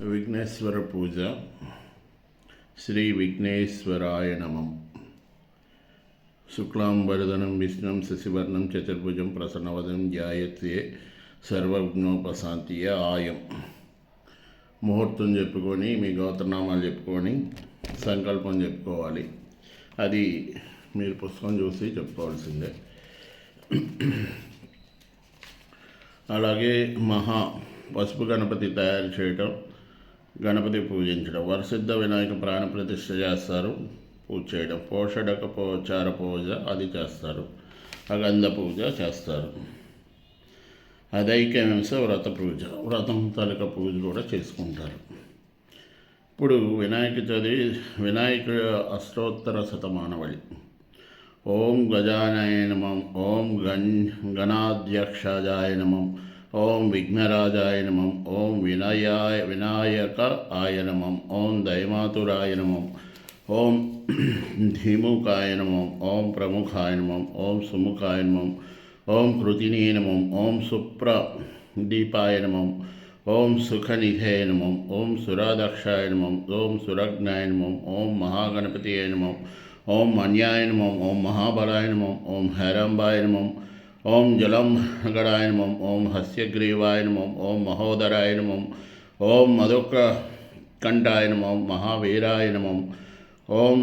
విఘ్నేశ్వర పూజ. శ్రీ విఘ్నేశ్వరాయ నమం. శుక్లాంబరదనం విష్ణుం శశివర్ణం చతుర్భుజం ప్రసన్నవదనం జాయత్యే సర్వజ్ఞోపశాంతియ ఆయం. ముహూర్తం చెప్పుకొని మీ గోత్రనామాలు చెప్పుకొని సంకల్పం చెప్పుకోవాలి. అది మీరు పుస్తకం చూసి చెప్పుకోవాల్సిందే. అలాగే మహా పసుపు గణపతి తయారు చేయటం గణపతి పూజించడం. వరసిద్ధ వినాయక ప్రాణ ప్రతిష్ఠ చేస్తారు. పూజ చేయడం. పోషడక పోచార పూజ అది చేస్తారు. అగంధ పూజ చేస్తారు. అదైక్యమింస వ్రత పూజ. వ్రతం తలక పూజ కూడా చేసుకుంటారు. ఇప్పుడు వినాయక చదివి వినాయక అష్టోత్తర శతమానవళి. ఓం గజానయ నమం. ఓం గణ్ గణాధ్యక్షాజాయ నమం. ఓం విఘ్నరాజాయ నమం ఓం వినయాయ వినాయక ఆయ నమం ఓం దయమాతురాయ నమం ఓం ధీముకాయ నమం ఓం ప్రముఖాయ నమం ఓం సుముఖాయ నమం ఓం కృతినీ నమం ఓం సుప్ర దీపాయ నమం ఓం సుఖనిధే నమం ఓం సురాదక్షాయ నమం ఓం సురజ్ఞాయ నమం ఓం మహాగణపతియే నమం ఓం మన్యాయ నమం ఓం మహాబలాయ నమం ఓం హైరంబాయ నమం ఓం జలం గడాయ నమం ఓం హస్యగ్రీవాయ నమం ఓం మహోదరాయ నమం ఓం మధుక కంఠాయ నమం మహావీరాయ నమం ఓం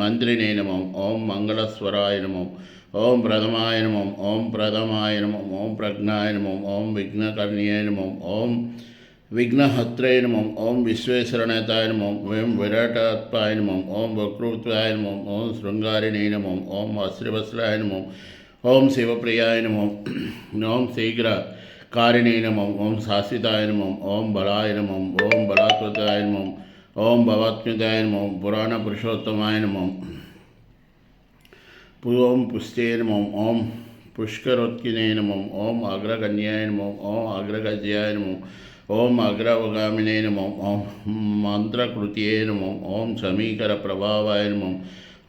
మంత్రినే నమం ఓం మంగళస్వరాయ నమం ఓం ప్రథమాయ నమం ఓం ప్రథమాయ నమం ఓం ప్రజ్ఞాయ నమం ఓం విఘ్నకర్ణ్యాయ నమం ఓం విఘ్నహత్రయ నమం ఓం విశ్వేశ్వరనేతాయ నమం ఓం విరాటాత్మాయ నమం ఓం వక్రూత్వాయ నమం ఓం శృంగారిణీ నమం ఓం అశ్రివస్రాయ నమం ఓం శివప్రియాయ నమం ఓం శీఘ్ర కారిణీ నమం ఓం శాశ్వతాయ నమం ఓం బలాయ నమం ఓం బలాకృతాయ నమం ఓం భవాత్మ్యుతాయ నమం పురాణ పురుషోత్తమాయ నమం ఓం పుష్టే నమం ఓం పుష్కరోత్కినే నమం ఓం అగ్రగణ్యాయ నమం ఓం అగ్రగజ్యాయ నమం ఓం అగ్రవగామినే నమం ఓం మంత్రకృతియే నమం ఓం సమీకర ప్రభావాయ నమం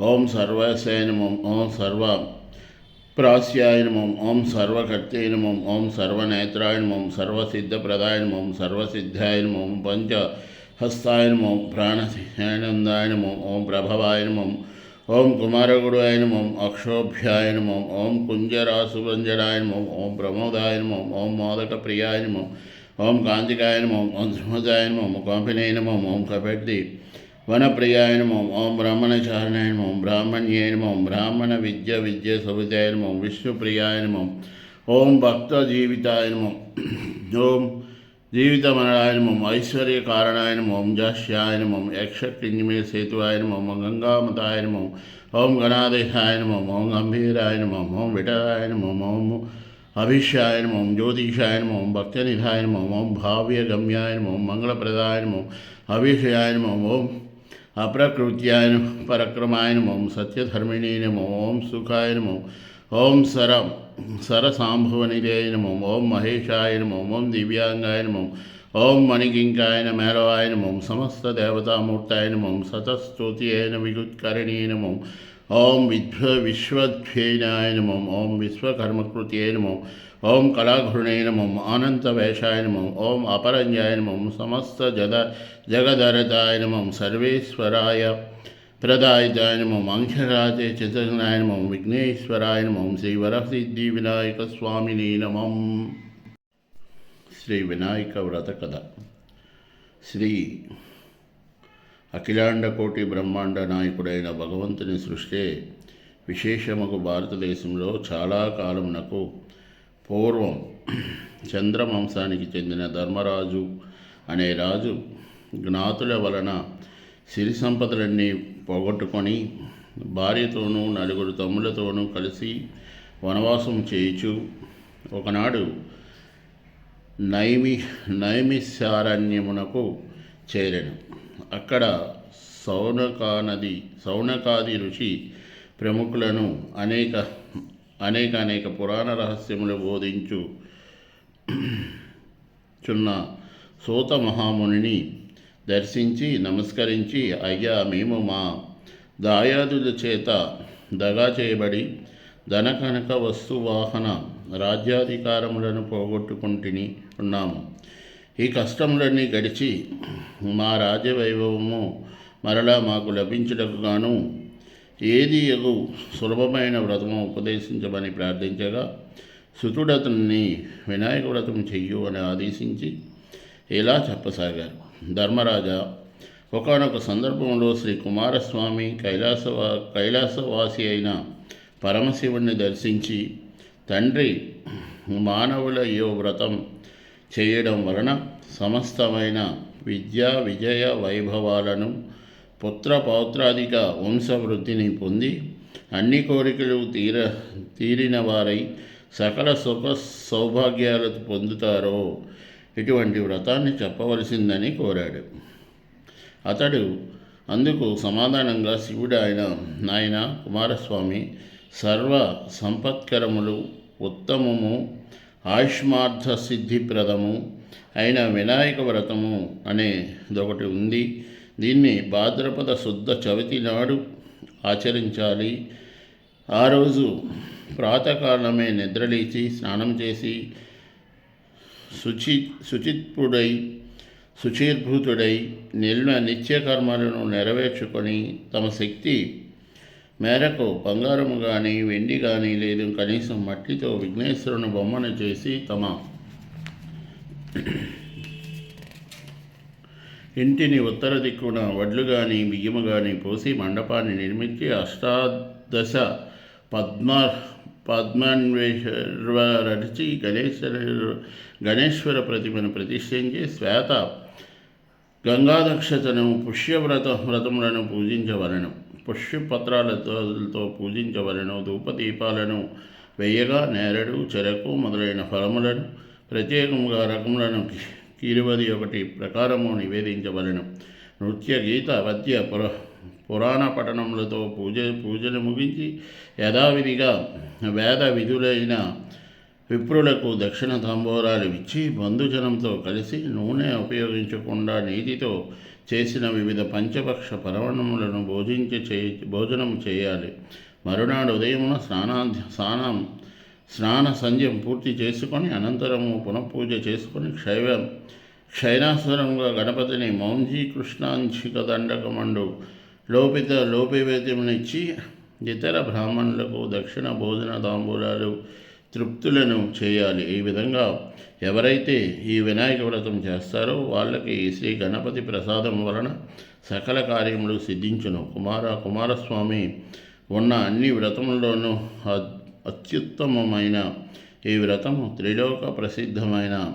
ఓం సర్వస్య నమం ఓం సర్వ ప్రాస్యాయ నమం ఓం సర్వకర్తే నమం ఓం సర్వనేత్రాయ నమం సర్వసిద్ధప్రదాయ నమం సర్వసిద్ధాయ నమం పంచ హస్తాయ నమం ప్రాణానందాయ నమం ఓం ప్రభవాయ నమం ఓం కుమారగుడాయ నమం అక్షోభ్యాయ నమం ఓం కుంజరాసుభంజనాయ నమం ఓం ప్రమోదాయ నమం ఓం మోదక ప్రియాయ నమం ఓం కాంతికాయ నమం ఓం ధృమజాయ నమం కాంపినాయ నమం ఓం కపెట్టి వనప్రియాయ నమో ఓం బ్రాహ్మణ చారణాయ నమో బ్రాహ్మణ్యే నమో బ్రాహ్మణ విద్య విద్య సవితాయ నమో విష్ణుప్రియాయ నమో ఓం భక్త జీవితాయ నమో ఓం జీవితమరణాయ నమో ఐశ్వర్య కారణాయ నమో జాస్యాయ నమో యక్షకింజమే సేతువాయ నమో గంగామతాయ నమో ఓం గణాదేశాయ నమో ఓం గంభీరాయ నమో ఓం విఠలాయ నమో ఓం అభిష్యాయ నమం జ్యోతిషాయ నమం భక్తనిధాయ నమం ఓం భావ్యగమ్యాయ నమం మంగళప్రదాయ నమం అభిషయాయ నమం ఓం అప్రకృత్యాయ పరక్రమాయ నమం సత్యధర్మిణీ నమో ఓం సుఖాయ నమో ఓం సర సరసాంభవనిలయ నమో ఓం మహేషాయ నమో ఓం దివ్యాంగాయ నమో ఓం మణికింకాయ మేళవాయ నమం సమస్త దేవతామూర్తాయ నమం సతస్తోతియైన విగుత్కరణీ నమం ఓం విశ్వ విశ్వధ్యేనాయ నమం ఓం విశ్వకర్మకృత్యై నమం ఓం కళాఘృణై నమం ఆనంద వేషాయ నమం ఓం అపరంజాయ నమం సమస్త జగ జగదరతాయ నమం సర్వేశ్వరాయ ప్రదాయితాయ నమం అంశరాజే చతుర్నాయ నమం విఘ్నేశ్వరాయ నమం శ్రీ వరసిద్ధి వినాయక స్వామిని నమం. శ్రీ వినాయక వ్రత కథ. శ్రీ అఖిలాండ కోటి బ్రహ్మాండ నాయకుడైన భగవంతుని సృష్టి. విశేషముకు భారతదేశంలో చాలా కాలమునకు పూర్వం చంద్రవంశానికి చెందిన ధర్మరాజు అనే రాజు జ్ఞాతుల వలన సిరి సంపదలన్నీ పోగొట్టుకొని భార్యతోనూ నలుగురు తమ్ములతోనూ కలిసి వనవాసం చేయుచు ఒకనాడు నైమి నైమిశారణ్యమునకు చేరాను. అక్కడ సౌనకానది సౌనకాది ఋషి ప్రముఖులను అనేక అనేక అనేక పురాణ రహస్యములు బోధించు చున్న సూత మహామునిని దర్శించి నమస్కరించి అయ్యా మేము మా దాయాదుల చేత దగా చేయబడి ధనకనక వస్తు వాహన రాజ్యాధికారములను పోగొట్టుకుంటుని ఉన్నాము. ఈ కష్టములన్నీ గడిచి మా రాజ్యవైభవము మరలా మాకు లభించుటకు గాను ఏది ఎగు సులభమైన వ్రతము ఉపదేశించమని ప్రార్థించగా సుతుడతన్ని వినాయక వ్రతం చెయ్యు అని ఆదేశించి ఇలా చెప్పసాగారు. ధర్మరాజా ఒకనొక సందర్భంలో శ్రీ కుమారస్వామి కైలాసవా కైలాసవాసి అయిన పరమశివుణ్ణి దర్శించి తండ్రి మానవుల యో వ్రతం చేయడం వలన సమస్తమైన విద్యా విజయ వైభవాలను పుత్ర పౌత్రాధిక వంశవృద్ధిని పొంది అన్ని కోరికలు తీర తీరిన వారై సకల సుఖ సౌభాగ్యాలు పొందుతారో ఇటువంటి వ్రతాన్ని చెప్పవలసిందని కోరాడు. అతడు అందుకు సమాధానంగా శివుడు ఆయన నాయన కుమారస్వామి సర్వ సంపత్కరములు ఉత్తమము ఆయుష్మార్థ సిద్ధిప్రదము అయిన వినాయక వ్రతము అనేదొకటి ఉంది. దీన్ని భాద్రపద శుద్ధ చవితి నాడు ఆచరించాలి. ఆ రోజు ప్రాతకాలమే నిద్రలేచి స్నానం చేసి శుచి శుచిత్పుడై శుచీర్భూతుడై నిల్వ నిత్యకర్మలను నెరవేర్చుకొని తమ శక్తి మేరకు బంగారము కానీ వెండి కానీ లేదు. కనీసం మట్టితో విఘ్నేశ్వరుని బొమ్మను చేసి తమ ఇంటిని ఉత్తర దిక్కున వడ్లు కానీ బియ్యము కానీ పోసి మండపాన్ని నిర్మించి అష్టాదశ పద్మ పద్మాన్వేషరచి గణేశ్వర గణేశ్వర ప్రతిమను ప్రతిష్ఠించి శ్వేత గంగాదక్షతను పుష్యవ్రత వ్రతములను పూజించవలను. పుష్యపత్రాలతో పూజించవలను ధూపదీపాలను వేయగా నేరడు చెరకు మొదలైన ఫలములను ప్రత్యేకముగా రకములను కీలువది ఒకటి ప్రకారము నివేదించవలను. నృత్య గీత పద్య పుర పురాణ పఠనములతో పూజ పూజలు ముగించి యథావిధిగా వేద విధులైన విప్రులకు దక్షిణ తాంబూలాలు ఇచ్చి బంధుజనంతో కలిసి నూనె ఉపయోగించకుండా నీతితో చేసిన వివిధ పంచపక్ష పరవణములను భోజించి చే భోజనం చేయాలి. మరునాడు ఉదయమున స్నానాధ్య స్నానం స్నాన సంధ్యం పూర్తి చేసుకొని అనంతరము పునఃపూజ చేసుకొని క్షైవ క్షైనాస్వరంగా గణపతిని మౌంజీ కృష్ణాంశిక దండకమండు లోపిత లోపివేద్యమునిచ్చి ఇతర బ్రాహ్మణులకు దక్షిణ భోజన తాంబూలాలు తృప్తులను చేయాలి. ఈ విధంగా ఎవరైతే ఈ వినాయక వ్రతం చేస్తారో వాళ్ళకి శ్రీ గణపతి ప్రసాదం వలన సకల కార్యములు సిద్ధించును. కుమార కుమారస్వామి ఉన్న అన్ని వ్రతముల్లోనూ అత్యుత్తమమైన ఈ వ్రతము త్రిలోక ప్రసిద్ధమైన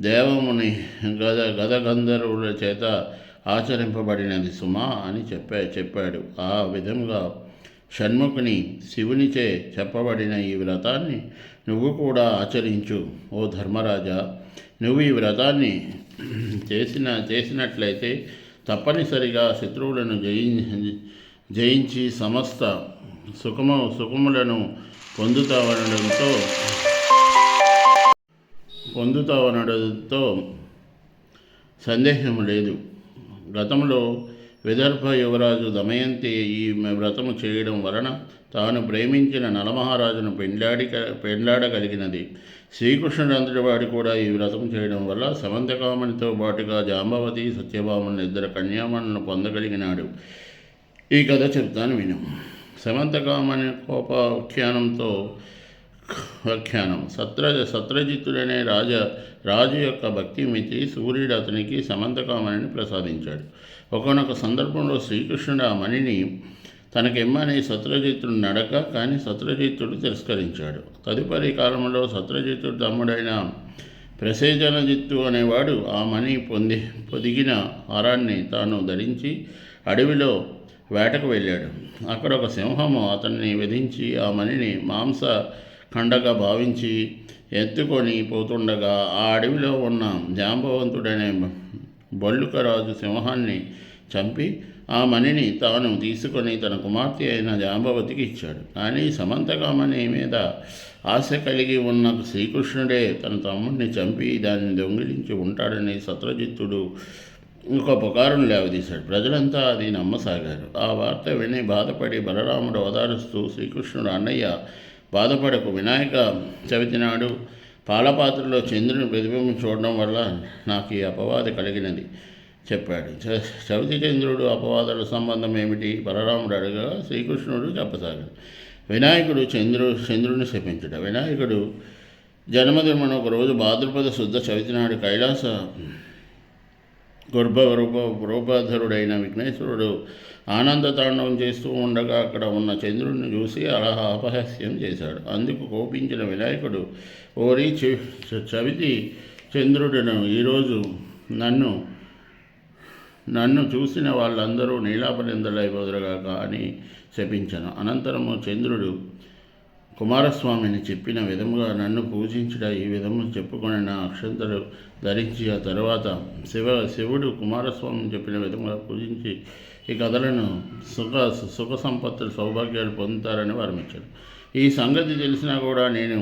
దేవముని గద గద గంధర్వుల చేత ఆచరింపబడినది సుమా అని చెప్పా చెప్పాడు. ఆ విధంగా షణ్ముఖుని శివునిచే చెప్పబడిన ఈ వ్రతాన్ని నువ్వు కూడా ఆచరించు ఓ ధర్మరాజా. నువ్వు ఈ వ్రతాన్ని చేసిన చేసినట్లయితే తప్పనిసరిగా శత్రువులను జయి జయించి సమస్త సుఖము సుఖములను పొందుతావనడంతో పొందుతావనడంతో సందేహం లేదు. గతంలో విదర్భ యువరాజు దమయంతి ఈ వ్రతము చేయడం వలన తాను ప్రేమించిన నలమహారాజును పెండ్లాడి పెండ్లాడగలిగినది. శ్రీకృష్ణుడు వాడి కూడా ఈ వ్రతం చేయడం వల్ల సమంతకామునితో పాటుగా జాంబవతి సత్యభామను ఇద్దరు కన్యామణులను పొందగలిగినాడు. ఈ కథ చెప్తాను విను. సమంతకామని కోపాఖ్యానంతో వ్యాఖ్యానం. సత్ర సత్రజిత్తుడనే రాజ రాజు యొక్క భక్తి మితి సూర్యుడు అతనికి సమంతకామణిని ప్రసాదించాడు. ఒకనొక సందర్భంలో శ్రీకృష్ణుడు ఆ మణిని తనకిమ్మని సత్రజిత్తుడు నడక కానీ సత్రజిత్తుడు తిరస్కరించాడు. తదుపరి కాలంలో సత్రజిత్తుడు తమ్ముడైన ప్రసేజనజిత్తు అనేవాడు ఆ మణి పొంది పొదిగిన హారాన్ని తాను ధరించి అడవిలో వేటకు వెళ్ళాడు. అక్కడ ఒక సింహము అతన్ని విధించి ఆ మణిని మాంస ఖండగా భావించి ఎత్తుకొని పోతుండగా ఆ అడవిలో ఉన్న జాంబవంతుడనే బళ్ళుకరాజు సింహాన్ని చంపి ఆ మణిని తాను తీసుకొని తన కుమార్తె అయిన జాంబవతికి ఇచ్చాడు. కానీ సమంతకామణి మీద ఆశ కలిగి ఉన్న శ్రీకృష్ణుడే తన తమ్ముడిని చంపి దాన్ని దొంగిలించి ఉంటాడని సత్రజిత్తుడు ఒక పుకారును లేవదీశాడు. ప్రజలంతా అది నమ్మసాగారు. ఆ వార్త విని బాధపడి బలరాముడు ఓదారుస్తూ శ్రీకృష్ణుడు అన్నయ్య బాధపడకు వినాయక చవితి నాడు పాలపాత్రలో చంద్రుని ప్రతిబింబం చూడడం వల్ల నాకు ఈ అపవాది కలిగినది చెప్పాడు. చ చవితి చంద్రుడు అపవాదాల సంబంధం ఏమిటి? బలరాముడు అడగగా శ్రీకృష్ణుడు చెప్పసాగాడు. వినాయకుడు చంద్రు చంద్రుని శపించట. వినాయకుడు జన్మదినమున ఒకరోజు భాద్రపద శుద్ధ చవితి నాడు కైలాస గర్భ రూప రూపధరుడైన విఘ్నేశ్వరుడు ఆనంద తాండవం చేస్తూ ఉండగా అక్కడ ఉన్న చంద్రుడిని చూసి అలా అపహాస్యం చేశాడు. అందుకు కోపించిన వినాయకుడు ఓరి చవితి చంద్రుడిను ఈరోజు నన్ను నన్ను చూసిన వాళ్ళందరూ నీలాపనిందలైపోదురుగాక అని శపించను. అనంతరము చంద్రుడు కుమారస్వామిని చెప్పిన విధముగా నన్ను పూజించుట ఈ విధము చెప్పుకొని నా అక్షంతలు ధరించి ఆ తర్వాత శివ శివుడు కుమారస్వామిని చెప్పిన విధముగా పూజించి ఈ కథలను సుఖ సుఖ సంపత్తులు సౌభాగ్యాలు పొందుతారని వర్మించాడు ఈ సంగతి తెలిసినా కూడా నేను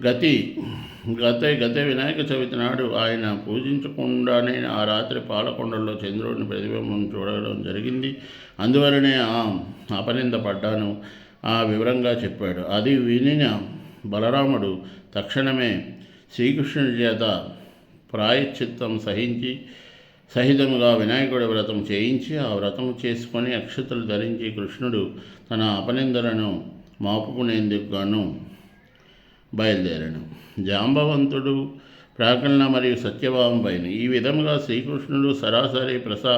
గతి గత గత వినాయక చవితి నాడు ఆయన పూజించకుండానే ఆ రాత్రి పాలకొండలో చంద్రుడిని ప్రతిబింబం చూడడం జరిగింది. అందువలనే ఆ అపనింద పడ్డాను. ఆ వివరంగా చెప్పాడు. అది వినిన బలరాముడు తక్షణమే శ్రీకృష్ణుడి చేత ప్రాయశ్చిత్తం సహించి సహితముగా వినాయకుడి వ్రతం చేయించి ఆ వ్రతం చేసుకొని అక్షతలు ధరించి కృష్ణుడు తన అపనిందలను మాపుకునేందుకు గాను బయలుదేరాను జాంబవంతుడు రాకన్న మరియు సత్యభావంపైన ఈ విధముగా శ్రీకృష్ణుడు సరాసరి ప్రసా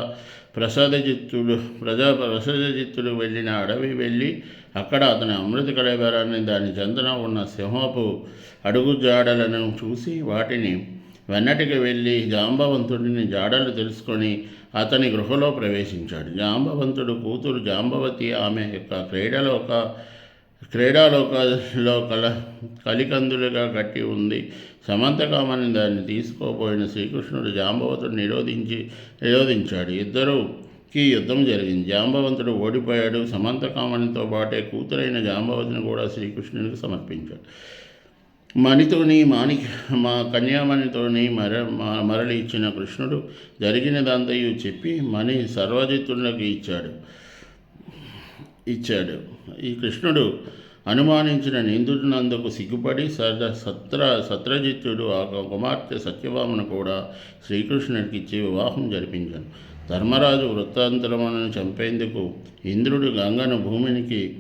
ప్రసాదజిత్తుడు ప్రజా ప్రసాదజిత్తుడు వెళ్ళిన అడవి వెళ్ళి అక్కడ అతని అమృత కళేబరాన్ని దాని చందన ఉన్న సింహపు అడుగు జాడలను చూసి వాటిని వెన్నటికి వెళ్ళి జాంబవంతుడిని జాడలు తెలుసుకొని అతని గృహలో ప్రవేశించాడు. జాంబవంతుడు కూతురు జాంబవతి ఆమె యొక్క క్రీడలో ఒక క్రీడాలోకాల్లో కల కలికందులుగా కట్టి ఉంది. సమంతకామని దాన్ని తీసుకోబోయిన శ్రీకృష్ణుడు జాంబవతుడు నిరోధించి నిరోధించాడు. ఇద్దరుకి యుద్ధం జరిగింది. జాంబవంతుడు ఓడిపోయాడు. సమంతకామనితో పాటే కూతురైన జాంబవతిని కూడా శ్రీకృష్ణునికి సమర్పించాడు. మణితోని మాణిక మా కన్యామణితోని మర మరలి ఇచ్చిన కృష్ణుడు జరిగినదంతయు చెప్పి మణి సర్వజిత్తులకు ఇచ్చాడు. ఇచ్చాడు. ఈ కృష్ణుడు అనుమానించిన నిందుడినందుకు సిగ్గుపడి సద సత్ర సత్రజిత్తుడు ఆ కుమార్తె సత్యభామను కూడా శ్రీకృష్ణుడికి ఇచ్చి వివాహం జరిపించాను ధర్మరాజు వృత్తాంతరములను చంపేందుకు ఇంద్రుడు గంగను భూమినికి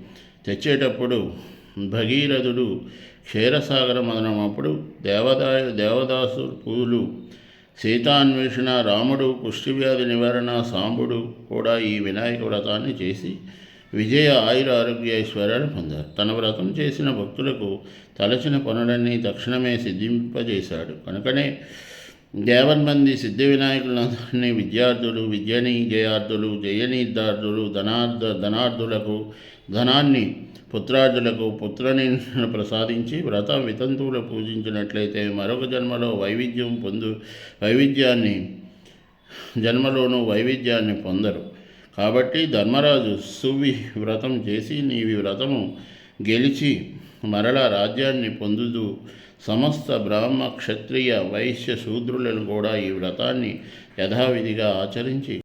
తెచ్చేటప్పుడు భగీరథుడు క్షీరసాగర మదనమప్పుడు దేవదాయ దేవదాసు పూలు సీతాన్వేషణ రాముడు కుష్టివ్యాధి నివారణ సాంబుడు కూడా ఈ వినాయక వ్రతాన్ని చేసి విజయ ఆయుర ఆరోగ్య ఐశ్వర్యాలు పొందారు. తన వ్రతం చేసిన భక్తులకు తలచిన పనులన్నీ తక్షణమే సిద్ధింపజేశాడు. కనుకనే దేవన్మంది సిద్ధి వినాయకులందరినీ విద్యార్థులు విద్యని జయార్థులు జయనీర్థార్థులు ధనార్థ ధనార్థులకు ధనాన్ని పుత్రార్థులకు పుత్రని ప్రసాదించి వ్రత వితంతువులు పూజించినట్లయితే మరొక జన్మలో వైవిధ్యం పొందు వైవిధ్యాన్ని జన్మలోనూ వైవిధ్యాన్ని పొందరు. కాబట్టి ధర్మరాజు సువి వ్రతం చేసి నీవి వ్రతము గెలిచి మరల రాజ్యాన్ని పొందుతూ సమస్త బ్రాహ్మ క్షత్రియ వైశ్య శూద్రులను కూడా ఈ వ్రతాన్ని యథావిధిగా ఆచరించి